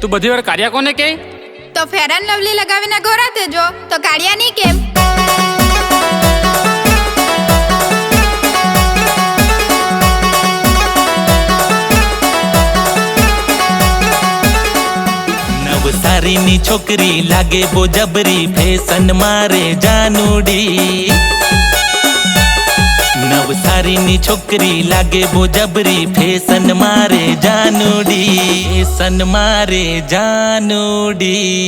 તું બધી વાર કાર્યા કોને કે તો ફેરન લવલી લગાવીને ગોરા થજો તો કાળિયા નહીં કેમ? નવસારીની છોકરી લાગે બો જબરી. ફેશન મારે જાનુડી. નવસારીની છોકરી લાગે બો જબરી. ફેશન મારે જાનુડી ફેશન મારે જાનુડી.